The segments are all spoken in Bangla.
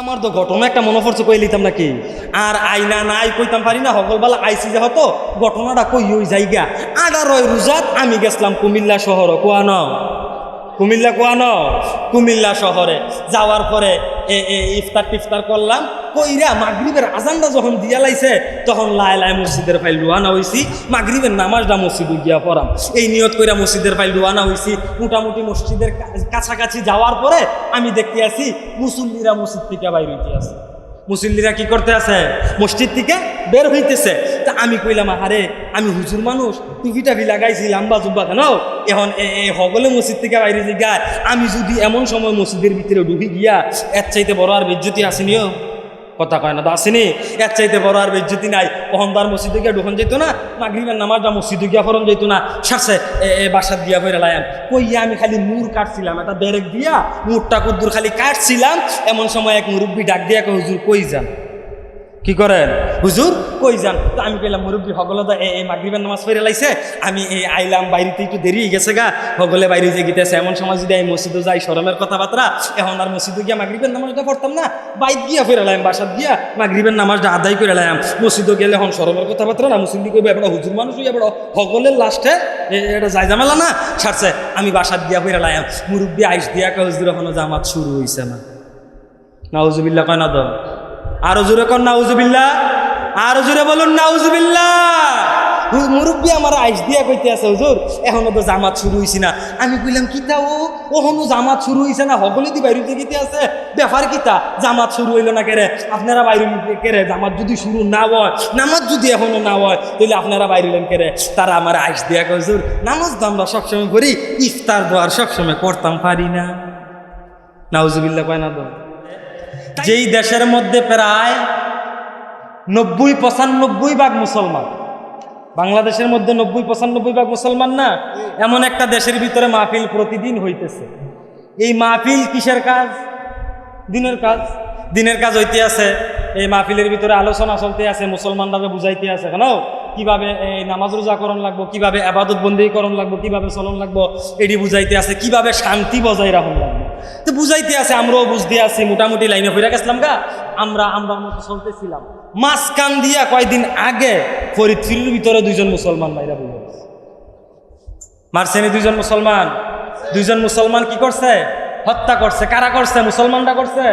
আমার তো ঘটনা একটা মনে পড়ছে, কই লিতাম নাকি? আর আইনা নাই কইতাম পারি না, সকলবেলা আইসি যে হতো ঘটনাটা কই ওই জায়গা আগারোয় রোজাত আমি গেছিলাম কুমিল্লা শহর, কোয়া ন কুমিল্লা কোয়া ন কুমিল্লা শহরে। যাওয়ার পরে এ ইফতার টিফতার করলাম। কইরা মাগরিবের আজানটা যখন দিয়া লাইছে, তখন লাই লাই মসজিদের ফাইল রুয়ানা হইছি। মাগরিবের নামাজটা মসজিদে গিয়া পড়াম। এই নিয়ত কইরা মসজিদের ফাইল রুয়ানা হইছি। মোটামুটি মসজিদের কাছাকাছি যাওয়ার পরে আমি দেখতে আছি, মুসল্লিরা মসজিদ থেকে বাইর হইতে আছে মুসল্লিরা কি করতে আছে? মসজিদ থেকে বের হইতেছে। তা আমি কইলাম আরে আমি হুজুর মানুষ টুপি টাপি লাগাইছি, লাম্বা জুব্বা কেন? এখন এ হগলে মসজিদ থেকে বাইরে যে গায় আমি যদি এমন সময় মসজিদের ভিতরে ডুবি গিয়া, এর চাইতে বড় আর বিজ্যুতি আসেনিও কথা কয় না, তো আসেনি? এর চাইতে বড় আর বেজ্জতি নাই। ওহনদার মসজিদে গিয়া ঢুকন যেত না, মাগরিবের নামাজটা মসজিদে গিয়া ফরন যেত না। শাসে এ বাসার দিয়া ফেরে লায়াম। কইয়া আমি খালি মুর কাটছিলাম এটা বেরেক দিয়া মুরটা কুদ্দুর খালি কাটছিলাম। এমন সময় এক মুরব্বী ডাক দিয়া হুজুর, কই যান? কি করেন? হুজুর, কই যান? তো আমি কইলাম, মুরব্বী হগলে তো এই মাগরিবের নামাজ পড়ে লাইছে। আমি এই আইলাম, বাইরেতে একটু দেরি হয়ে গেছে গা। হগলে বাইরে যে গিতেছে, এমন সময় যদি আমি মসজিদে যাই, সরমের কথাবার্তা, এখন আর মসজিদে গিয়া মাগরিবের নামাজটা পড়তাম না। বাইক গিয়া ফেরে লাইম বাসাত গিয়া মাগরিবের নামাজটা আদায় করে লাইম। মসজিদে গেলে এখন সরমের কথাবার্তা না মুসলিম কইবে এবার হুজুর মানুষ হইয়া বড় হগলের লাস্টে এটা যাই জামেলা না। ছাড়ছে, আমি বাসাত গিয়া ফেরে লাইম। মুরব্বী আইস দিয়া হুজুর, এখনও জামাত শুরু হইছে না। নাউজুবিল্লাহ কয় না তো? আরও জোরে কর, নাউজুবিল্লাহ। আরও জোরে বলুন, নাউজুবিল্লাহ। হু- মুরব্বী আমার আইস দিয়া কইতে আছে, হুজুর, এখনও তো জামাত শুরু হইছে না। আমি কইলাম, কিতা ও? ওহনো জামাত শুরু হইছে না? হগলে দি বাইরে গিতে আছে। ব্যাপার কিতা? জামাত শুরু হইল না কেরে? আপনারা বাইরে কেরে? জামাত যদি শুরু না হয়, নামাজ যদি এখনও না হয় তাহলে আপনারা বাইরে কেরে? তারা আমার আইস দিয়া কয়, হুজুর, নামাজ তো আমরা সবসময় করি ইফতার দোয়ার সবসময় করতাম পারি না। নাউজুবিল্লাহ কয় না তো? যেই দেশের মধ্যে প্রায় নব্বই পঁচানব্বই ভাগ মুসলমান। বাংলাদেশের মধ্যে নব্বই পঁচানব্বই ভাগ মুসলমান না? এমন একটা দেশের ভিতরে মাহফিল প্রতিদিন হইতেছে। এই মাহফিল কিসের কাজ? দিনের কাজ। দিনের কাজ হইতে আছে, এই মাহফিলের ভিতরে আলোচনা চলতে আছে মুসলমানরা বুঝাইতে আছে, কেন? কীভাবে নামাজ রোজা করণ লাগবো, কীভাবে আবাদত বন্দী করণ লাগবো, কীভাবে চলন লাগবো, এটি বুঝাইতে আছে, কীভাবে শান্তি বজায় রাখুন লাগবো। তো বুঝাইতে আছে, আমরাও বুঝতে আছি, মোটামুটি লাইনে ফিরে গেছিলাম গা, আমরা আমরা মতো চলতেছিলাম। মাঝখান দিয়া কয়দিন আগে ফরিদফিরির ভিতরে দুইজন মুসলমান বুঝে গেছে। মারছেনি দুইজন মুসলমান? দুইজন মুসলমান কি করছে? হত্যা করছে। কারা করছে? মুসলমানরা করছে?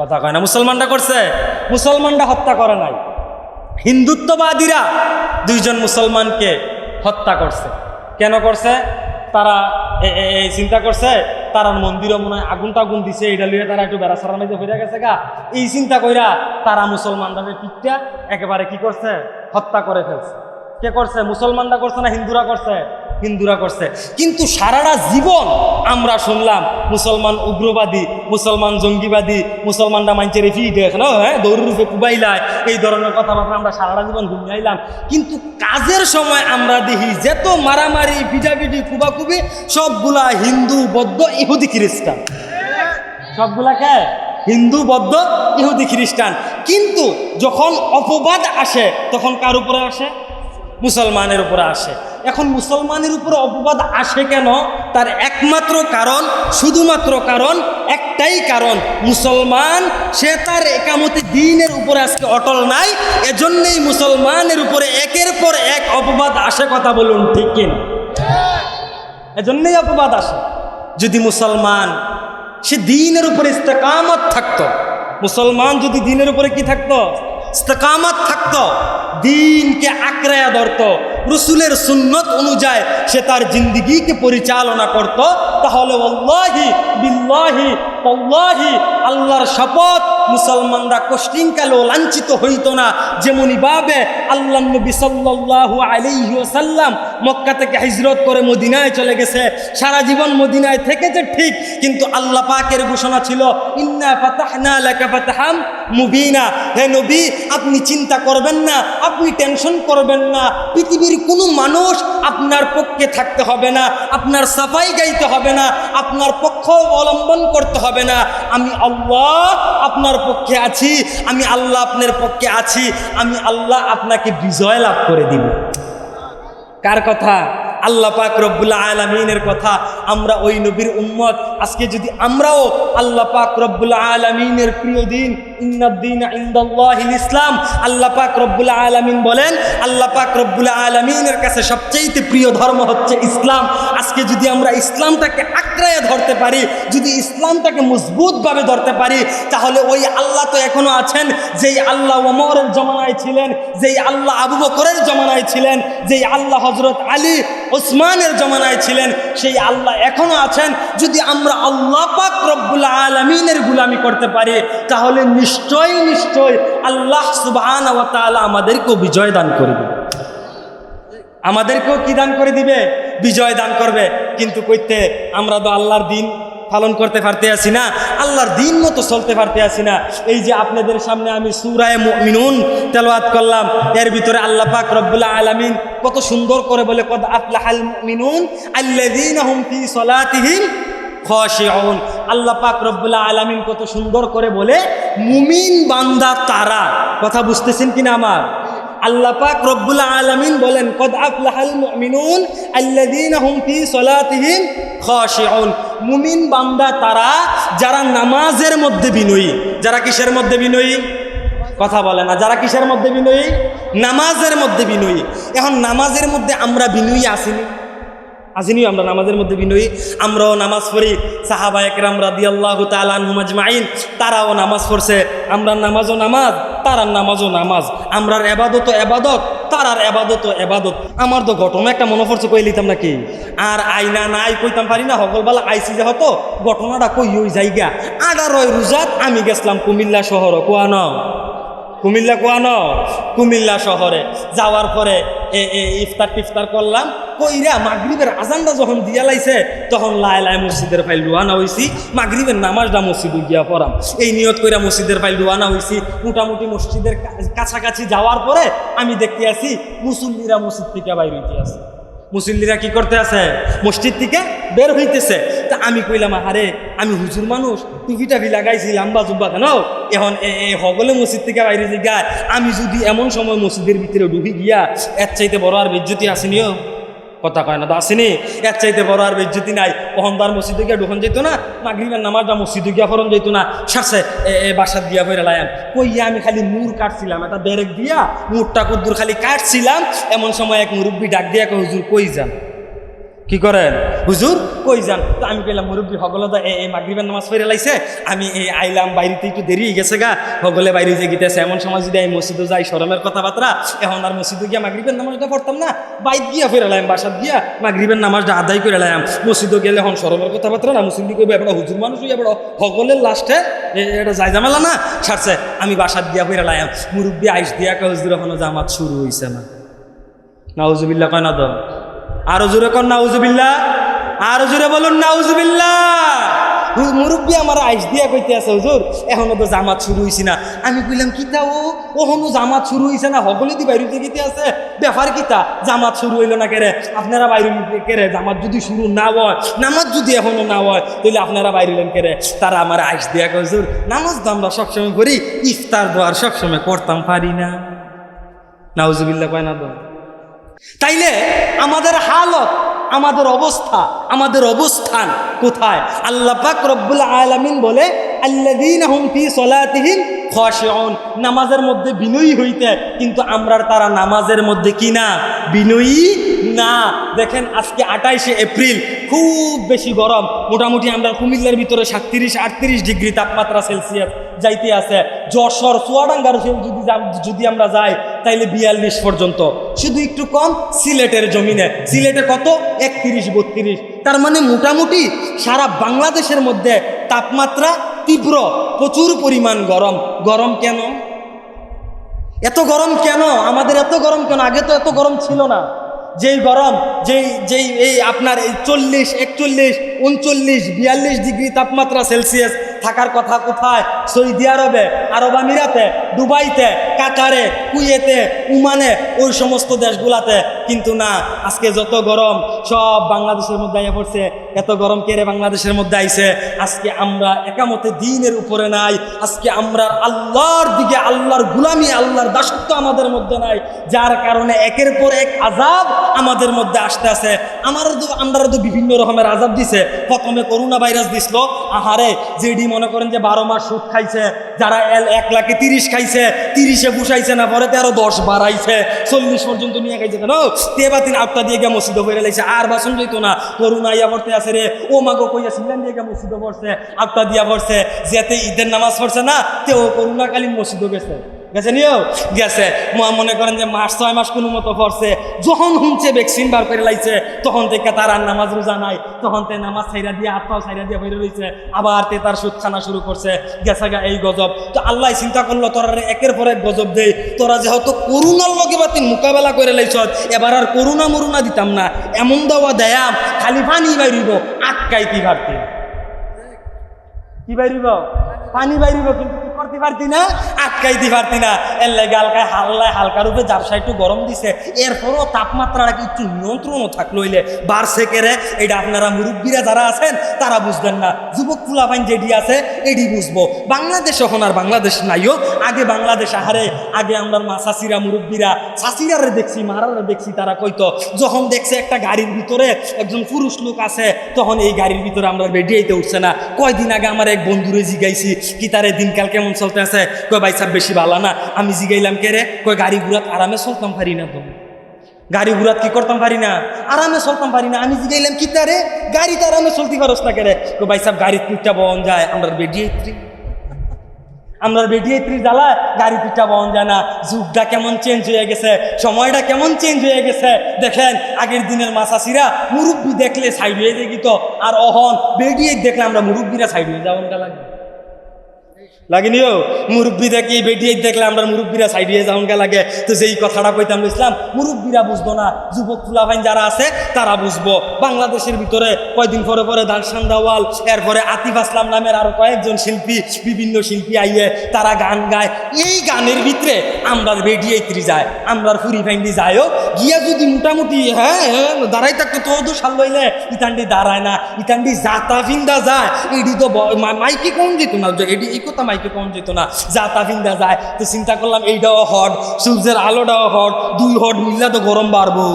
কথা কয় না, মুসলমানরা করছে? মুসলমানরা হত্যা করে নাই। হিন্দুত্ববাদীরা দুইজন মুসলমানকে হত্যা করছে। কেন করছে? তারা এই চিন্তা করছে তারা মন্দিরও মনে হয় আগুন টাগুন দিছে, এটা লিয়ে তারা একটু বেড়া সারা ফিরে গেছে গা। এই চিন্তা কইরা তারা মুসলমানরা পিঠটা একেবারে কি করছে? হত্যা করে ফেলছে। কে করছে? মুসলমানরা করছে না হিন্দুরা করছে? হিন্দুরা করছে। কিন্তু সারাটা জীবন আমরা শুনলাম মুসলমান উগ্রবাদী, মুসলমান জঙ্গিবাদী, মুসলমানরা মানছে রেফি দেখ না? হ্যাঁ দৌড় রূপে কুবাইলায়, এই ধরনের কথাবার্তা আমরা সারাটা জীবন ঘুমিয়াইলাম কিন্তু কাজের সময় আমরা দেখি যেত মারামারি, পিটাপিটি, কুবাকুবি, সবগুলা হিন্দু, বৌদ্ধ, ইহুদি খ্রিস্টান। সবগুলাকে হিন্দু, বৌদ্ধ, ইহুদি খ্রিস্টান। কিন্তু যখন অপবাদ আসে, তখন কার উপরে আসে? মুসলমানের উপরে আসে। এখন মুসলমানের উপরে অপবাদ আসে কেন? তার একমাত্র কারণ, শুধুমাত্র কারণ, একটাই কারণ, মুসলমান, সে তার একামতে দিনের উপরে আজকে অটল নাই, এজন্যই মুসলমানের উপরে একের পর এক অপবাদ আসে কথা বলুন ঠিক কিনা? এজন্যই অপবাদ আসে। যদি মুসলমান, সে দিনের উপরে ইস্তেকামত থাকতো, মুসলমান যদি দিনের উপরে কি থাকতো? ইস্তেকামত থাকতো দিনকে আঁকড়ায়া ধরত রসুলের সুন্নত অনুযায়ী সে তার জিন্দিগিকে পরিচালনা করত, তাহলে অল্লাহি বিল্লাহি তল্লাহি আল্লাহর শপথ মুসলমানরা কষ্টিংকালেও লাঞ্ছিত হইত না। যেমনইভাবে আল্লাহ নবী সাল্লাল্লাহু আলাইহি ওয়াসাল্লাম মক্কা থেকে হিজরত করে মদিনায় চলে গেছে। সারা জীবন মদিনায় থেকেছে ঠিক, কিন্তু আল্লাহ পাকের ঘোষণা ছিল, ইন্না ফাতাহনা লাকা ফাতাহাম মুবিনা। হে নবী, আপনি চিন্তা করবেন না, আপনি টেনশন করবেন না, পৃথিবীর কোনো মানুষ আপনার পক্ষে থাকতে হবে না, আপনার সাফাই গাইতে হবে না, আপনার পক্ষ অবলম্বন করতে হবে না। আমি আল্লাহ আপনার পক্ষে আছি, আমি আল্লাহ আপনার পক্ষে আছি, আমি আল্লাহ আপনাকে বিজয় লাভ করে দিব। কার কথা? আল্লাহ পাক রব্বুল আলমিনের কথা। আমরা ওই নবীর উম্মত। আজকে যদি আমরাও আল্লাহ পাক রব্বুল আলমিনের প্রিয় দিন ইসলাম। আলমিন বলেন আলমিনের কাছে প্রিয় ধর্ম হচ্ছে ইসলাম। আজকে যদি আমরা ইসলামটাকে ধরতে পারি, যদি ইসলামটাকে মজবুতভাবে ধরতে পারি, তাহলে ওই আল্লাহ তো এখনও আছেন। যেই আল্লাহ ওমরের জমানায় ছিলেন, যেই আল্লাহ আবু বকরের জমানায় ছিলেন, যেই আল্লাহ হজরত আলী ওসমানের জমানায় ছিলেন, সেই আল্লাহ এখনও আছেন। যদি আমরা আল্লাহ পাক রব্বুল আলমিনের গুলামি করতে পারি, তাহলে নিশ্চয় নিশ্চয় নিশ্চয় আল্লাহ সুবহান আমাদেরকেও বিজয় দান করবে আমাদেরকেও কি দান করে দিবে? বিজয় দান করবে। কিন্তু কইতে আমরা তো আল্লাহর দিন পালন করতে পারতে আসি না, আল্লাহর দিন মতো চলতে পারতে আসি না। এই যে আপনাদের সামনে আমি সুরায় মিনুন তেলাওয়াত করলাম, এর ভিতরে আল্লাহ পাক রব্বুল্লাহ আলামিন কত সুন্দর করে বলে, কদ আফলাহাল মিনুন আল্লাযীনা খশিউন। আল্লাহ পাক রব্বুল্লাহ আলামিন কত সুন্দর করে বলে, মুমিন বান্দা তারা কথা বুঝতেছেন কিনা আমার? আল্লাহ পাক রব্বুল আলামিন বলেন, কদ আফলাহাল মুমিনুন আল্লাযীনা হুম ফি সলাতিহিম খাশিউন। মুমিন বান্দা তারা, যারা নামাজের মধ্যে বিনয়ী। যারা কিসের মধ্যে বিনয়ী? কথা বলে না, যারা কিসের মধ্যে বিনয়ী? নামাজের মধ্যে বিনয়ী। এখন নামাজের মধ্যে আমরা বিনয়ী আসিনি আসিনি আমরা নামাজের মধ্যে বিনয়ী। আমরাও নামাজ পড়ি। সাহাবা একরাম রাদি আল্লাহ তালানহুমাজমাইন তারাও নামাজ পড়ছে। আমরা নামাজও নামাজ, তারার নামাজও নামাজ। আমরার এবাদত এবাদত, তারার এবাদত এবাদত। আমার তো ঘটনা একটা মনে পড়ছে, কই লিতাম নাকি? আর আইনা নাই কইতাম পারি না, সকলবেলা আইসি যে হতো, ঘটনাটা কই ওই জায়গা। আডারয় রোজাত আমি গেছিলাম কুমিল্লা শহর, কোয়া ন কুমিল্লা কোয়া ন কুমিল্লা শহরে। যাওয়ার পরে এ ইফতার টিফতার করলাম। কইরা মাগরিবের আজানটা যখন দিয়া লাইছে, তখন লাই লাই মসজিদের ফাইল রুয়ানা হইছি, মাগরিবের নামাজটা মসজিদ গিয়া পড়াম। এই নিয়ত কইরা মসজিদের ফাইল রুয়ানা হইছি। মোটামুটি মসজিদের কাছাকাছি যাওয়ার পরে আমি দেখতে আসি মুসল্লিরা মসজিদ থেকে বাইর হইতে আছে। মুসল্লিরা কি করতে আছে? মসজিদ থেকে বের হইতেছে। তা আমি কইলাম আরে আমি হুজুর মানুষ টুপি টাপি লাগাইছি, লাম্বা জুব্বা কেন? এখন হগলে মসজিদ থেকে বাইরে যে গায় আমি যদি এমন সময় মসজিদের ভিতরে ঢুকি গিয়া, এর চাইতে বড় আর বেজ্জতি আসেনিও কথা কয় না, তো আসেনি। এর চাইতে বড় আর বেজ্জতি নাই। ওহনদার মসজিদে গিয়া ঢুকন যেত না, মাগরিবের নামাজটা মসজিদে গিয়া ফরন যেত না শাসে এ এ দিয়া ফেরে লাইম কইয়া আমি খালি মুর কাটছিলাম, এটা বেরেক দিয়া মুরটা কুদ্দুর খালি কাটছিলাম, এমন সময় এক মুরব্বী ডাক দিয়া হুজুর, কই যান? কি করেন? হুজুর কই যান? তো আমি কইলাম, মুরব্বী, হগল দা এই মাগরিবের নামাজ পড়ে লাইছে। আমি এই আইলাম, বাইরেতে একটু দেরি গেছে গা। হগলে বাইরে যে গিতেছে, এমন সময় যদি আমি মসজিদে যাই, শরমের কথাবার্তা, এখন আর মসজিদে গিয়া মাগরিবের নামাজটা পড়তাম না। বাইক গিয়া ফেরে লাইম বাসাত গিয়া মাগরিবের নামাজটা আদায় করে লাইম মসজিদে গেলে এখন শরমের কথাবার্তা না মুসলিম কইবে এবার হুজুর মানুষ হইয়া বড় হগলের লাস্টে এটা যাই জামেলা না? ছাড়ছে, আমি বাসাত গিয়া ফেরে লাইম মুরব্বী আইস দিয়া কে হুজুর, এখনও জামাত শুরু হইছে না। নাউজুবিল্লাহ কয় না তো? আরও জোরে কর নাউজুবিল্লাহ। আরও জোরে বলুন, নাউজুবিল্লাহ। হু- মুরব্বী আমার আইস দিয়া কইতে আছে, হুজুর, এখনও তো জামাত শুরু হইছে না। আমি কইলাম কিতা ও? ওখনো জামাত শুরু হইছে না? হগলে দি বাইরে গিতে আছে। ব্যাপার কিতা জামাত শুরু হইল না কেরে? আপনারা বাইরে কেরে? জামাত যদি শুরু না হয়, নামাজ যদি এখনও না হয় তাহলে আপনারা বাইরে হলেন কেরে? তারা আমার আইস দিয়া হুজুর, নামাজ তো আমরা সবসময় করি, ইফতার দোয়ার সবসময় করতাম পারি না। নাউজুবিল্লাহ কয় না তো? তাইলে আমাদের হালত আমাদের অবস্থা, আমাদের অবস্থান কোথায়? আল্লাহ পাক রব্বুল আলামিন বলে নামাজের মধ্যে বিনয়ী হইতে, কিন্তু আমরা তারা নামাজের মধ্যে কি না? বিনয়ী না। দেখেন, আজকে আঠাইশে এপ্রিল, খুব বেশি গরম। মোটামুটি আমরা কুমিল্লার ভিতরে সাতত্রিশ, আটত্রিশ ডিগ্রি তাপমাত্রা সেলসিয়াস। যাইতে আছে। যশোর চুয়াডাঙ্গার যদি যদি আমরা যাই, তাইলে বিয়াল্লিশ পর্যন্ত। শুধু একটু কম, সিলেটের জমিনে। সিলেটে কত? একত্রিশ, বত্রিশ। তার মানে মোটামুটি সারা বাংলাদেশের মধ্যে তাপমাত্রা তীব্র, প্রচুর পরিমাণ গরম। গরম কেন? এত গরম কেন? আমাদের এত গরম কেন? আগে তো এত গরম ছিল না। যেই গরম, যেই যেই এই আপনার এই চল্লিশ, একচল্লিশ, উনচল্লিশ, বিয়াল্লিশ ডিগ্রি তাপমাত্রা সেলসিয়াস থাকার কথা কোথায়? সৌদি আরবে, আরব আমিরাতে, দুবাইতে, কাতারে, কুয়েতে, উমানে, ওই সমস্ত দেশগুলাতে। কিন্তু না, আজকে যত গরম, সব বাংলাদেশের মধ্যে আইয়া পড়ছে। এত গরম কেড়ে বাংলাদেশের মধ্যে আইছে? আজকে আমরা একামতে দিনের উপরে নাই। আজকে আমরা আল্লাহর দিকে, আল্লাহর গুলামি, আল্লাহর দাসত্ব আমাদের মধ্যে নাই। যার কারণে একের পর এক আজাব আমাদের মধ্যে আসতে আছে আমারও তো আমরা তো বিভিন্ন রকমের আজাব দিছে। প্রথমে করোনা ভাইরাস দিছিল। আহারে যেডি মনে করেন যে বারো মাস সুদ খাইছে, যারা এল এক লাখে তিরিশ খাইছে, তিরিশে বুসাইছে না, পরে তেরো দশ বাড়াইছে, চল্লিশ পর্যন্ত নিয়ে খাইছে কেন? তেবা তিন আটটা দিয়ে গিয়ে মসজিদে বেড়ে লাইছে। আর বাসন যেত না। করোনা ইয়া পড়তে আছে রে। ও মাগো কইয়া সিলেন দিয়ে গিয়ে মসজিদে পড়ছে আটটা দিয়া পড়ছে যেতে ঈদের নামাজ পড়ছে না তে ও করোনাকালীন মসজিদে গেছে। গেছে নিও? গেছে। মনে করেন যে মাস, ছয় মাস কোনো মতো পড়ছে। যখন হুমছে ভ্যাকসিন বার করে লাইছে, তখন থেকে তার আর নামাজ রোজা নাই। তখন তে নামাজ ছাইরা দিয়ে, হাত পাও ছাইরা দিয়ে বেরো রয়েছে আবার তে তার সুদ খানা শুরু করছে। গেছে গা এই গজব। তো আল্লাহ চিন্তা করল তোরা একের পর এক গজব দেই তোরা যেহেতু করুণার লগে বা তুই মোকাবেলা করে লাইছ এবার আর করুণা মরুণা দিতাম না। এমন দেওয়া দেয়াম খালি পানি বাইরিব আটকাই কি ভাবতি কি বাইরিব পানি বাইরিব কিন্তু করতে পারতি না আটকাইতে পারতি না এর লেগে হালকা হাল্লায় হালকা রূপে জাবসা একটু গরম দিছে। এরপরও তাপমাত্রাটা একটু নিয়ন্ত্রণও থাকল হইলে। বাড়ছে কেরে এটা আপনারা মুরব্বীরা যারা আছেন, তারা বুঝবেন না। যুবক ফুলাফাইন যেটি আছে এটি বুঝব। বাংলাদেশ এখন আর বাংলাদেশ নাইও। আগে বাংলাদেশ, আহারে, আগে আমরা মা চাষিরা মুরব্বীরা চাষিরারে দেখছি, মারারে দেখছি, তারা কইতো, যখন দেখছে একটা গাড়ির ভিতরে একজন পুরুষ লোক আছে, তখন এই গাড়ির ভিতরে আমরা বেডিয়েতে উঠছে না। কয়দিন আগে আমার এক বন্ধুরে জিগাইছি, কি তারে দিনকাল কেমন চলতে আছে কয় ভাই সাহেব বেশি ভালো না? আমি জিগাইলাম কে রে? কয় গাড়ি ঘুরাত আরামে চলতাম পারি না তো। গাড়ি ঘুরাত কি করতাম পারি না? আরামে চলতাম পারি না। আমি জিগাইলাম কি তারে? গাড়িতে আরামে চলতে পারস না কেরে কয় ভাই সাহেব গাড়ির পিঠটা বহন যায় আমরা বেডিয়েত্রী আমরা বেডিয়েত্রী জ্বালা গাড়ি পিঠা বহন যায় না। যুগটা কেমন চেঞ্জ হয়ে গেছে, সময়টা কেমন চেঞ্জ হয়ে গেছে। দেখেন, আগের দিনের মাসাসিরা মুরব্বী দেখলে সাইড হয়ে দেখি তো আর অহন বেডিয়ে দেখলে আমরা মুরব্বীরা সাইড হয়ে যাব লাগবে। লাগেনিও? মুরব্বী দেখি বেটিয়ে দেখলে আমরা মুরব্বীরা সাইড হয়ে যাওন লাগে? তো যেই কথাটা কইতাম ইসলাম। মুরব্বীরা বুঝব না যুবক ফুলাফাইন যারা আছে তারা বুঝব। বাংলাদেশের ভিতরে কয়দিন পরে পরে দারসান দাওয়াল এরপরে আতিফ আসলাম নামের আরও কয়েকজন শিল্পী বিভিন্ন শিল্পী আইয়ে তারা গান গায়। এই গানের ভিতরে আমরা বেডিয়ে ত্রি যায় আমরা ফুরি ফাইন্ডি যায়ও গিয়া যদি মোটামুটি হ্যাঁ হ্যাঁ, দাঁড়াই থাকতো তো তো সাল লইলে ইতান্ডি দাঁড়ায় না ইতান্ডি জাতা ফিন্দা যায়। এডি তো মাইকে কম যেত না এডি এই কথা মাইকে কম যেত না। জাতা ফিন্দা যায়। তো চিন্তা করলাম, এইটাও হট, সূর্যের আলোটাও হট, দুই হট মিললে তো গরম বাড়বো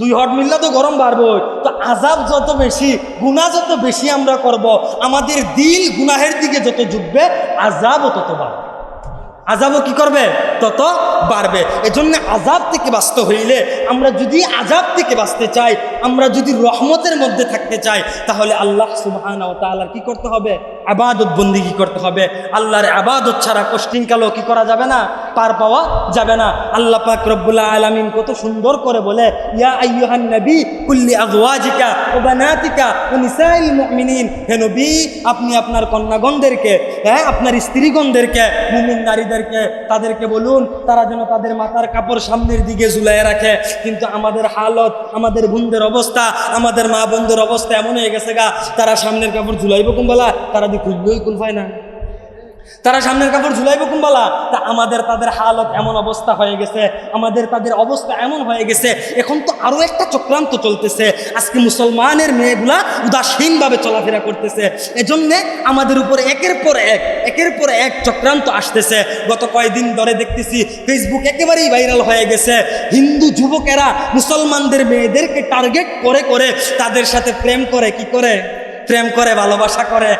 দুই হট মিললে তো গরম বাড়বো তো আজাব যত বেশি গুণা যত বেশি আমরা করব, আমাদের দিল গুনাহের দিকে যত ঝুঁকবে, আজাবও তত বাড়বে। আজাবও কি করবে? তত বাড়বে। এজন্য আজাব থেকে বাঁচতে হইলে আমরা যদি আজাব থেকে বাঁচতে চাই, আমরা যদি রহমতের মধ্যে থাকতে চাই, তাহলে আল্লাহ তাআলার কি করতে হবে? আবাদত বন্দিগি করতে হবে? আল্লাহর আবাদত ছাড়া কষ্টিনকালেও কি করা যাবে না? পার পাওয়া যাবে না। আল্লাহ পাক রব্বুল্লাহ আলামিন কত সুন্দর করে বলে, ইয়া ও ও আপনি আপনার কন্যাগণদেরকে হ্যাঁ আপনার স্ত্রীগণদেরকে, মুমিন নারীদেরকে তাদেরকে বলুন, তারা যেন তাদের মাথার কাপড় সামনের দিকে ঝুলাই রাখে। কিন্তু আমাদের হালত, আমাদের বোনদের অবস্থা, আমাদের মা বোনদের অবস্থা এমন হয়ে গেছে গা, তারা সামনের কাপড় ঝুলাইব বেলা? তারা দিয়ে খুঁজবেই কোন পায় না। তারা সামনের কাপড় ঝুলাইব কুম্বালা তা আমাদের তাদের হালত এমন অবস্থা হয়ে গেছে, আমাদের তাদের অবস্থা এমন হয়ে গেছে, এখন তো আরও একটা চক্রান্ত চলতেছে। আজকে মুসলমানের মেয়েগুলা উদাসীনভাবে চলাফেরা করতেছে। এজন্যে আমাদের উপরে একের পর এক, একের পর এক চক্রান্ত আসতেছে। গত কয়েকদিন ধরে দেখতেছি ফেসবুক একেবারেই ভাইরাল হয়ে গেছে। হিন্দু যুবকেরা মুসলমানদের মেয়েদেরকে টার্গেট করে করে তাদের সাথে প্রেম করে, কি করে? প্রেম করে, ভালোবাসা করে।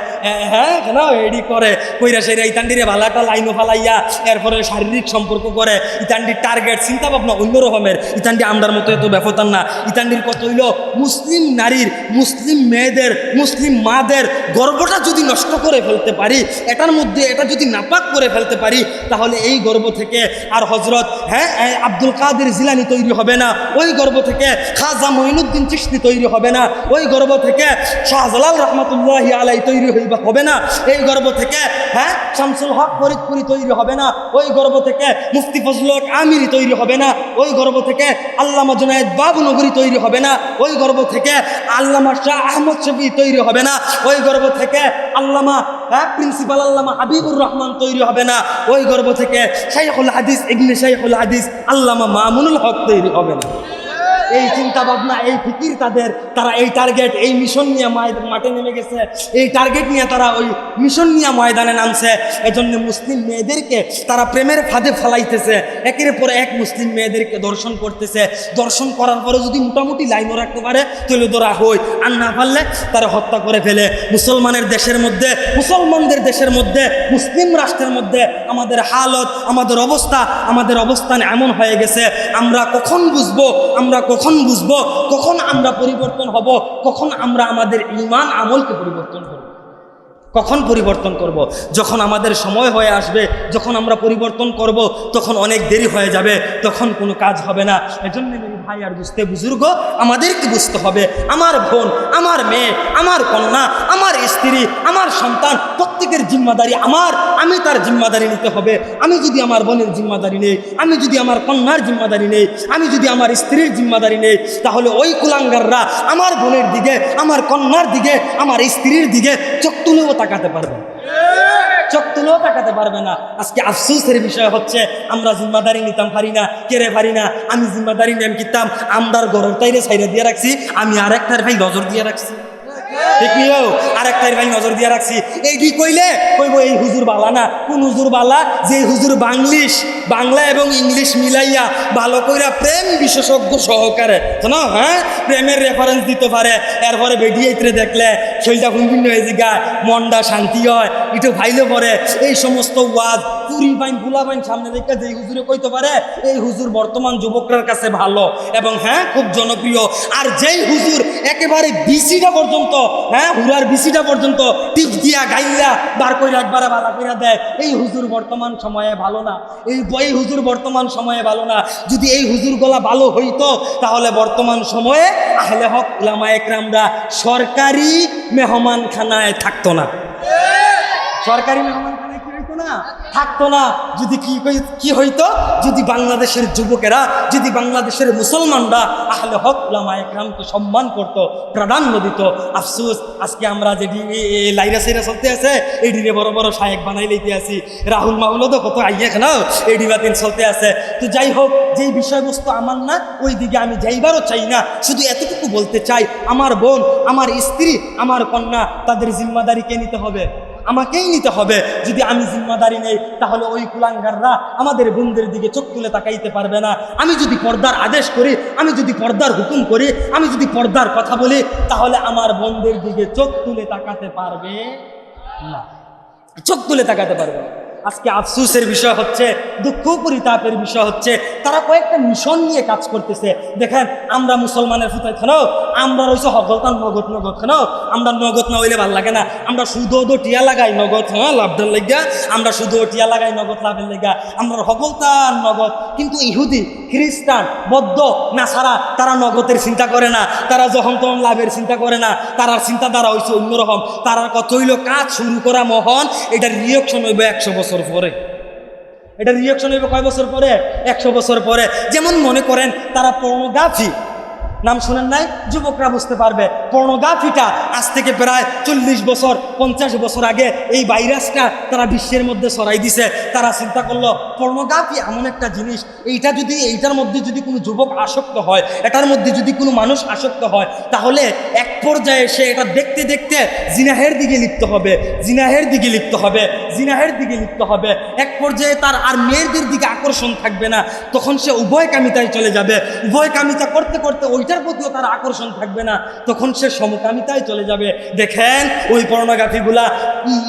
হ্যাঁ কেন? এডি করে। কইরা সেরা ইতান্ডিরে ভালো একটা লাইনও ফালাইয়া এরপরে শারীরিক সম্পর্ক করে। ইতান্ডির টার্গেট চিন্তা ভাবনা অন্য রকমের ইতান্ডি আমরার মতো এত ব্যাপার না। ইতান্ডির কত হইল, মুসলিম নারীর, মুসলিম মেয়েদের, মুসলিম মাদের গর্বটা যদি নষ্ট করে ফেলতে পারি, এটার মধ্যে এটা যদি নাপাক করে ফেলতে পারি, তাহলে এই গর্ব থেকে আর হজরত হ্যাঁ আব্দুল কাদের জিলানি তৈরি হবে না। ওই গর্ব থেকে খাজা মঈনুদ্দিন চিশতি তৈরি হবে না। ওই গর্ব থেকে শাহজালাল রহমতুল্লাহ আলাই তৈরি হইবা হবে না। এই গর্ব থেকে হ্যাঁ শামসুল হক ফরিদপুরি তৈরি হবে না। ওই গর্ব থেকে মুফতি ফজল হক আমিরি তৈরি হবে না। ওই গর্ব থেকে আল্লামা জুনায়দ বাবু নগরী তৈরি হবে না। ওই গর্ব থেকে আল্লামা শাহ আহমদ শফি তৈরি হবে না। ওই গর্ব থেকে আল্লামা হ্যাঁ প্রিন্সিপাল আল্লামা হাবিবুর রহমান তৈরি হবে না। ওই গর্ব থেকে শাইখুল হাদিস, ইবনে শাইখুল হাদিস আল্লামা মামুনুল হক তৈরি হবে না। এই চিন্তা ভাবনা এই ফিকির তাদের। তারা এই টার্গেট এই মিশন নিয়ে মাঠে নেমে গেছে। এই টার্গেট নিয়ে তারা ওই মিশন নিয়ে ময়দানে নামছে। এজন্য মুসলিম মেয়েদেরকে তারা প্রেমের ফাঁদে ফেলাইতেছে। একের পর এক মুসলিম মেয়েদেরকে দর্শন করতেছে। দর্শন করার পরে যদি মোটামুটি লাইনও রাখতে পারে তাহলে ধরা হই আর না পারলে তারা হত্যা করে ফেলে। মুসলমানের দেশের মধ্যে, মুসলমানদের দেশের মধ্যে, মুসলিম রাষ্ট্রের মধ্যে আমাদের হালত, আমাদের অবস্থা, আমাদের অবস্থান এমন হয়ে গেছে। আমরা কখন বুঝব? আমরা কখন বুঝব? কখন আমরা পরিবর্তন হব? কখন আমরা আমাদের ইমান আমলকে পরিবর্তন করব? কখন পরিবর্তন করব। যখন আমাদের সময় হয়ে আসবে, যখন আমরা পরিবর্তন করব, তখন অনেক দেরি হয়ে যাবে, তখন কোনো কাজ হবে না এজন্য ভাই আর বুঝতে বুজুর্গ, আমাদেরকে বুঝতে হবে, আমার বোন, আমার মেয়ে, আমার কন্যা, আমার স্ত্রী, আমার সন্তান, প্রত্যেকের জিম্মাদারি আমার, আমি তার জিম্মাদারি নিতে হবে আমি যদি আমার বোনের জিম্মাদারি নেই, আমি যদি আমার কন্যার জিম্মাদারি নেই, আমি যদি আমার স্ত্রীর জিম্মাদারি নেই, তাহলে ওই কুলাঙ্গাররা আমার বোনের দিকে, আমার কন্যার দিকে, আমার স্ত্রীর দিকে চোখ তুলেও তাকাতে পারবে। চোখ তুলেও তাকাতে পারবে না। আজকে আফসোসের বিষয় হচ্ছে, আমরা জিম্মাদারি নিতাম, পারি না। কেড়ে পারি না? আমি জিম্মাদারি নিয়ে কিতাম। আমদার গরম তাইরে সাইরে দিয়ে রাখছি, আমি আরেকটার ভাই নজর দিয়ে রাখছি। ঠিক নিও ভাই নজর দিয়ে রাখছি। এই কি কইলে? কইব এই হুজুর বালা না। কোন হুজুর বালা? যে হুজুর বাংলিশ, বাংলা এবং ইংলিশ মিলাইয়া ভালো কইরা প্রেম বিশেষজ্ঞ সহকারে, জানো? হ্যাঁ? প্রেমের রেফারেন্স দিতে পারে। এরপরে দেখলে শরীরটা হয়ে মনটা শান্তি হয়, একটু ভাইলে পরে। এই সমস্ত ওয়াজ পুরি বাইন, গুলা বাইন সামনে দেখে যে হুজুরে কইতে পারে, এই হুজুর বর্তমান যুবকরার কাছে ভালো এবং হ্যাঁ? খুব জনপ্রিয়। আর যেই হুজুর একেবারে বিসিটা পর্যন্ত হ্যাঁ হুরার বিসিটা পর্যন্ত টিপ দিয়া গাইলা বার করে একবারে বালা করে দেয় এই হুজুর বর্তমান সময়ে ভালো না এই এই হুজুর বর্তমান সময়ে ভালো না যদি এই হুজুর গলা ভালো হইতো তাহলে বর্তমান সময়ে আহলে হক উলামা একরামরা সরকারি মেহমানখানায় থাকতো না। সরকারি মেহমানখানায় কি হইতো না? থাকতো না, যদি কি কি হইতো? যদি বাংলাদেশের যুবকেরা, যদি বাংলাদেশের মুসলমানরা আহলে হক উলামা একরামকে সম্মান করত, প্রাধান্য দিত, আফসুস, আজকে আমরা এ লাইরা সাইরা চলতে আছে, এই এডিরে বড় বড় শায়েক বানাই লইতে আছি, রাহুল মাহুলও তো কত আইয়া খানাও এডি বাতিল চলতে আছে। তো যাই হোক, যেই বিষয়বস্তু আমার না, ওই দিকে আমি যাইবারও চাই না, শুধু এতটুকু বলতে চাই, আমার বোন, আমার স্ত্রী, আমার কন্যা, তাদের জিম্মাদারি কে নিতে হবে? আমাকেই নিতে হবে। যদি আমি জিম্মাদারি নেই, তাহলে ওই কুলাঙ্গাররা আমাদের বোনদের দিকে চোখ তুলে তাকাইতে পারবে না। আমি যদি পর্দার আদেশ করি, আমি যদি পর্দার হুকুম করি, আমি যদি পর্দার কথা বলি, তাহলে আমার বোনদের দিকে চোখ তুলে তাকাতে পারবে না। চোখ তুলে তাকাতে পারবে না। আজকে আফসুসের বিষয় হচ্ছে দুঃখ পরিতাপের বিষয় হচ্ছে, তারা কয়েকটা মিশন নিয়ে কাজ করতেছে। দেখেন, আমরা মুসলমানের ফুতাই খানো আমরা রয়েছে হগলতান নগদ নগদ খানো আমরা নগদ না হইলে ভালো লাগে না। আমরা শুধু টিয়া লাগাই নগদ হ্যাঁ লাভদার লেগা আমরা শুধু টিয়া লাগাই নগদ, লাভের লেগা আমরা হগলতান নগদ, কিন্তু ইহুদি, খ্রিস্টান, বৌদ্ধ, নাসারা, তারা নগদের চিন্তা করে না। তারা যখন তখন লাভের চিন্তা করে না। তারার চিন্তাধারা হয়েছে অন্যরকম। তারার কত হইল কাজ শুরু করা মহন, এটার রিয়েকশন হইব একশো বছর। পরে। এটা রিয়াকশন হইবে কয় বছর পরে? একশো বছর পরে। যেমন মনে করেন, তারা পর্নোগ্রাফি নাম শুনেন নাই? যুবকরা বুঝতে পারবে। পর্নোগ্রাফিটা আজ থেকে প্রায় চল্লিশ বছর, পঞ্চাশ বছর আগে এই ভাইরাসটা তারা বিশ্বের মধ্যে ছড়াই দিছে। তারা চিন্তা করল, পর্নোগ্রাফি এমন একটা জিনিস, এইটা যদি, এইটার মধ্যে যদি কোনো যুবক আসক্ত হয়, এটার মধ্যে যদি কোনো মানুষ আসক্ত হয়, তাহলে এক পর্যায়ে সে এটা দেখতে দেখতে জিনাহের দিকে লিপ্ত হবে, জিনাহের দিকে লিপ্ত হবে, জিনাহের দিকে লিপ্ত হবে। এক পর্যায়ে তার আর মেয়েদের দিকে আকর্ষণ থাকবে না। তখন সে উভয় কামিতায় চলে যাবে। উভয় কামিতা করতে করতে ওইটার প্রতিও তার আকর্ষণ থাকবে না। তখন সে সমকামিতায় চলে যাবে। দেখেন, ওই পর্নোগ্রাফিগুলা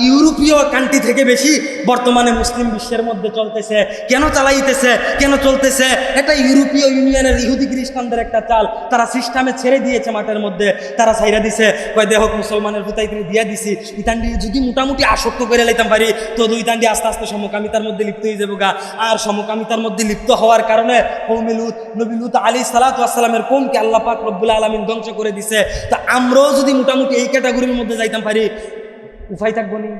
ইউরোপীয় কান্ট্রি থেকে বেশি বর্তমানে মুসলিম বিশ্বের মধ্যে চলতেছে। কেন চালাইতেছে? কেন চলতেছে? এটা ইউরোপীয় ইউনিয়নের ইহুদি খ্রিস্টানদের একটা চাল। তারা সিস্টেমে ছেড়ে দিয়েছে মাঠের মধ্যে। তারা ছাইরা দিছে, কয় দেহ, মুসলমানের হুতাই করে দিয়া দিছি। ইতান্ডি যদি মোটামুটি আসক্ত করে লাইতাম পারি, তো দুই তান্ডি আস্তে আস্তে সমকামিতার মধ্যে লিপ্ত হয়ে যাব গা। আর সমকামিতার মধ্যে লিপ্ত হওয়ার কারণে কৌমিলুত নবিলুত আলী সালাতামের কোমকে আল্লাহ পাক রব্বুল আলমিন ধ্বংস করে দিছে। তা আমরাও যদি মোটামুটি এই ক্যাটাগরির মধ্যে যাইতাম পারি উফাই থাকব নি।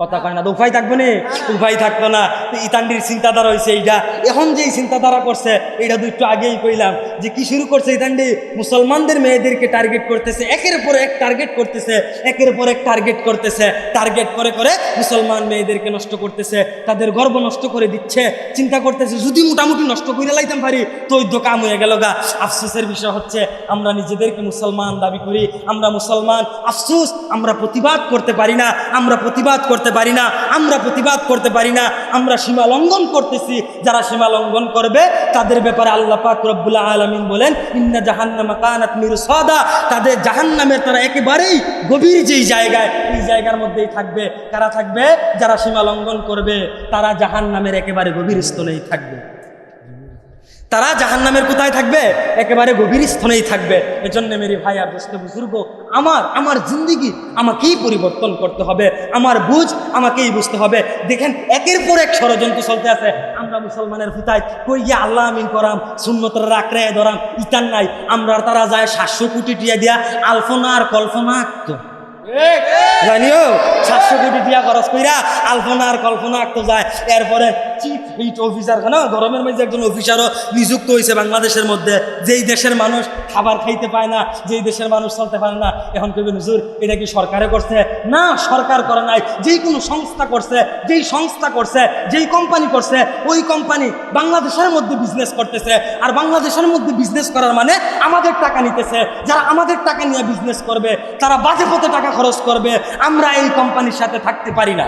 কথা কয় না উপায় থাকব না? উপায় থাকতো না। ইতান্ডির চিন্তাধারা হয়েছে এইটা এখন যে চিন্তাধারা করছে এইটা একটু আগেই কইলাম যে কি শুরু করছে ইতান্ডি? মুসলমানদের মেয়েদেরকে টার্গেট করতেছে, একের পর এক টার্গেট করতেছে, একের পর এক টার্গেট করতেছে। টার্গেট করে করে মুসলমান মেয়েদেরকে নষ্ট করতেছে, তাদের গর্ব নষ্ট করে দিচ্ছে, চিন্তা করতেছে, যদি মোটামুটি নষ্ট করে লাইতাম পারি, তো ওই দোকান হয়ে গেল গা। আফসোসের বিষয় হচ্ছে, আমরা নিজেদেরকে মুসলমান দাবি করি, আমরা মুসলমান, আফসোস, আমরা প্রতিবাদ করতে পারি না, আমরা প্রতিবাদ করতে পারি না, আমরা প্রতিবাদ করতে পারি না, আমরা সীমা লঙ্ঘন করতেছি। যারা সীমা লঙ্ঘন করবে, তাদের ব্যাপারে আল্লাহ পাক রব্বুল্লাহ আলমিন বলেন, ইন্না জাহান্নামা কানাত মির সদা তাদের জাহান্নামের তারা একেবারেই গভীর যেই জায়গায়, এই জায়গার মধ্যেই থাকবে। কারা থাকবে? যারা সীমা লঙ্ঘন করবে, তারা জাহান্নামের একেবারে গভীর স্থলেই থাকবে। তারা জাহান নামের কোথায় থাকবে? একেবারে গভীর স্থানেই থাকবে। এজন্য মেরি ভাই আর দোস্ত বুজুর্গ আমার আমার জিন্দিগি আমাকেই পরিবর্তন করতে হবে। আমার বুঝ আমাকেই বুঝতে হবে। দেখেন একের পর এক ষড়যন্ত্র চলতে আছে। আমরা মুসলমানের ফুতায় কই গিয়ে আল্লাহ আমিন করাম শূন্যতরা রাখরে ধরাম ইতান নাই। আমরা তারা যায় সাতশো কোটি টিয়া দিয়া আলফনা আর কল্পনা আঁকতো। জানিও সাতশো কোটি টিয়া খরচ কইরা আলপনা আর কল্পনা আঁকতে যায়। এরপরে চিফ হিট অফিসার কেন গরমের মধ্যে একজন অফিসারও নিযুক্ত হয়েছে বাংলাদেশের মধ্যে। যেই দেশের মানুষ খাবার খাইতে পায় না, যেই দেশের মানুষ চলতে পারে না, এখন কবি হুজুর, এটা কি সরকারে করছে? না, সরকার করে নাই। যেই কোনো সংস্থা করছে, যেই সংস্থা করছে, যেই কোম্পানি করছে, ওই কোম্পানি বাংলাদেশের মধ্যে বিজনেস করতেছে। আর বাংলাদেশের মধ্যে বিজনেস করার মানে আমাদের টাকা নিতেছে। যারা আমাদের টাকা নিয়ে বিজনেস করবে, তারা বাজে পথে টাকা খরচ করবে। আমরা এই কোম্পানির সাথে থাকতে পারি না।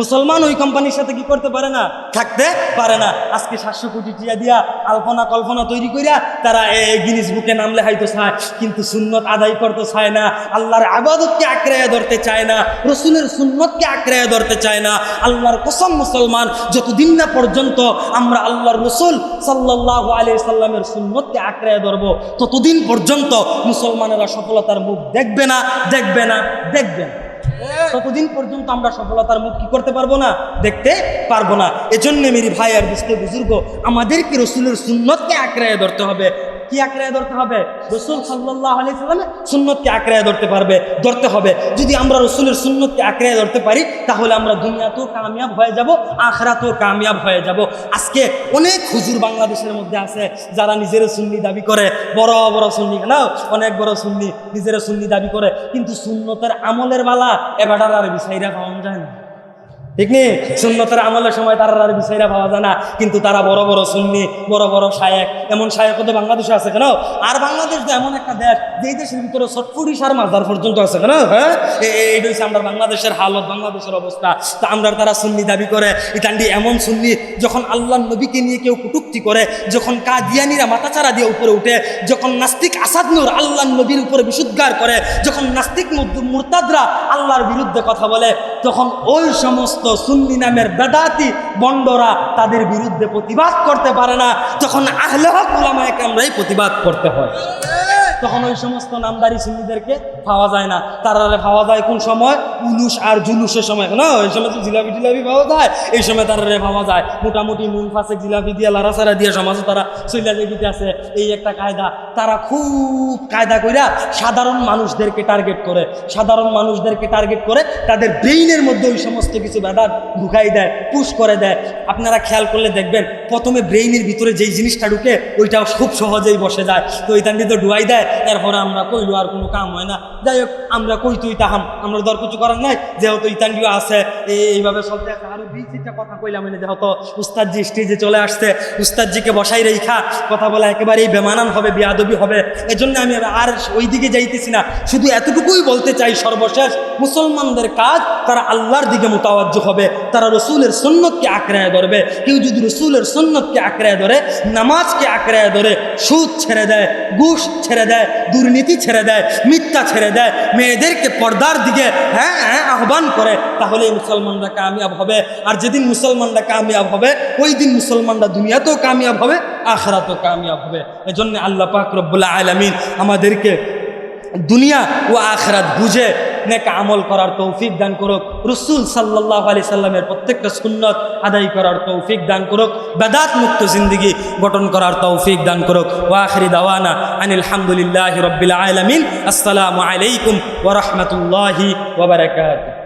মুসলমান ওই কোম্পানির সাথে কি করতে পারে না? থাকতে পারে না। আজকে সাতশো কোটি টিয়া দিয়া আলপনা কল্পনা তৈরি করিয়া তারা এই গিনিস বুকে নাম লেখাইতে চায় কিন্তু সুন্নত আদায় করতে চায় না। আল্লাহর আবাদতকে আঁকড়াইয়া ধরতে চায় না। রসুলের সুন্নতকে আঁকড়াইয়া ধরতে চায় না। আল্লাহর কসম মুসলমান যতদিন না পর্যন্ত আমরা আল্লাহর রসুল সাল্লাহ আলি সাল্লামের সুন্নতকে আঁকড়াইয়া ধরবো ততদিন পর্যন্ত মুসলমানেরা সফলতার মুখ দেখবে না দেখবে না দেখবে না। ততদিন পর্যন্ত আমরা সফলতার মুখ কি করতে পারব না? দেখতে পারব না। এজন্য মেরি ভাই আর বুঝতে বুজুর্গ, আমাদেরকে রসুলের সুন্নতকে আঁকড়ায় ধরতে হবে। কি আঁকড়ায় ধরতে হবে? রসুল সাল্লাহ আলি সাল্লামে সুন্নতকে আঁকড়ায় ধরতে পারবে, ধরতে হবে। যদি আমরা রসুলের সুন্নতকে আঁকড়ায় ধরতে পারি, তাহলে আমরা দুনিয়াতেও কামিয়াব হয়ে যাব, আখরাতেও কামিয়াব হয়ে যাব। আজকে অনেক হুজুর বাংলাদেশের মধ্যে আছে, যারা নিজের সুন্নি দাবি করে। বড় বড় সুন্নি, না? অনেক বড় সুন্নি নিজের সুন্নি দাবি করে। কিন্তু সুন্নতের আমলের বালা এবার আর বিষাইরা পাওয়া যায় না। ঠিক নেই সুন্নতের আমলের সময় তারা আর বিষয়রা পাওয়া যায় না। কিন্তু তারা বড় বড় সুন্নি, বড় বড় শায়েক, এমন শায়েক তো বাংলাদেশে আছে কেন? আর বাংলাদেশ তো এমন একটা দেশ, যেই দেশের ভিতরে সটফুরি সার মাজার পর্যন্ত আছে কেন? হ্যাঁ? এ- এ- এইটা হচ্ছে আমরা বাংলাদেশের হালত, বাংলাদেশের অবস্থা। তা আমরা তারা সুন্নি দাবি করে, ইতান্ডি এমন সুন্নি, যখন আল্লাহ নবীকে নিয়ে কেউ কুটুক্তি করে, যখন কাদিয়ানিরা মাথাচাড়া দিয়ে উপরে উঠে, যখন নাস্তিক আসাদ নূর আল্লাহ নবীর উপরে বিশুদ্ধার করে, যখন নাস্তিক মুরতাদরা আল্লাহর বিরুদ্ধে কথা বলে, তখন ওই সমস্ত সুন্নি নামের বেদাতি বন্ডরা তাদের বিরুদ্ধে প্রতিবাদ করতে পারে না তখন আহলে হক উলামায়ে কামরাই প্রতিবাদ করতে হয়। তখন ওই সমস্ত নামদারি সুন্নিদেরকে পাওয়া যায় না। তারা পাওয়া যায় কোন সময়? উলুস আর জুলুসের সময়। না, ওই সময় তো জিলাপি টিলাপি পাওয়া যায়। এই সময় তারা পাওয়া যায়। মোটামুটি নুন ফাঁসে জিলাপি দিয়ে, লাড়াচাড়া দিয়ে সমাজে তারা চইলা যেতে আছে এই একটা কায়দা। তারা খুব কায়দা কইরা সাধারণ মানুষদেরকে টার্গেট করে। সাধারণ মানুষদেরকে টার্গেট করে তাদের ব্রেইনের মধ্যে ওই সমস্ত কিছু ব্যাধার ঢুকাই দেয় পুশ করে দেয়। আপনারা খেয়াল করলে দেখবেন, প্রথমে ব্রেইনের ভিতরে যেই জিনিসটা ঢুকে, ওইটাও খুব সহজেই বসে যায়। তো ওই তান্ডি তো ডুয়াই দেয় এরপরে আমরা কইলো আর কোনো কাম হয় না। যাই হোক, আমরা কই তুই তাহাম আমরা দর কিছু করার নাই। যেহেতু ইতান্ডিও আছে এইভাবে চলতে আছে। আরও দুই তিনটা কথা কইলাম মানে যেহেতু উস্তাদজি স্টেজে চলে আসছে, উস্তাদজিকে বসাই রেখা কথা বলা একেবারেই বেমানান হবে, বিয়াদবি হবে। এজন্য আমি আর ওই দিকে যাইতেছি না। শুধু এতটুকুই বলতে চাই সর্বশেষ, মুসলমানদের কাজ, তারা আল্লাহর দিকে মোতাবাজ্য হবে। তারা রসুলের সন্ন্যতকে আঁকড়ায় ধরবে। কেউ যদি রসুলের সন্ন্যতকে আঁকড়ায় ধরে, নামাজকে আঁকড়ায় ধরে, সুদ ছেড়ে দেয়, ঘুষ ছেড়ে দেয় দুর্নীতি ছেড়ে দেয়, মিথ্যা ছেড়ে দেয়, মেয়েদেরকে পর্দার দিকে হ্যাঁ হ্যাঁ আহ্বান করে, তাহলে মুসলমানরা কামিয়াব হবে। আর যেদিন মুসলমানরা কামিয়াব হবে, ওই দিন মুসলমানরা দুনিয়াতেও কামিয়াব হবে, আখরাতেও কামিয়াব হবে। এই এজন্য আল্লাহ পাক রব্বুল্লাহ আলমিন আমাদেরকে দুনিয়া ও আখরাত বুঝে নেক আমল করার তৌফিক দান করুক। রসুল সাল্লাহ আলি সাল্লামের প্রত্যেকটা সুন্নত আদায় করার তৌফিক দান করুক। বেদাত মুক্ত জিন্দগি গঠন করার তৌফিক দান করুক। ওয়াখরি দাওয়ানা আনিল হামদুলিল্লাহ আলমিন। আসসালামু আলাইকুম ওরহমতুল্লাহি ওবরাকাত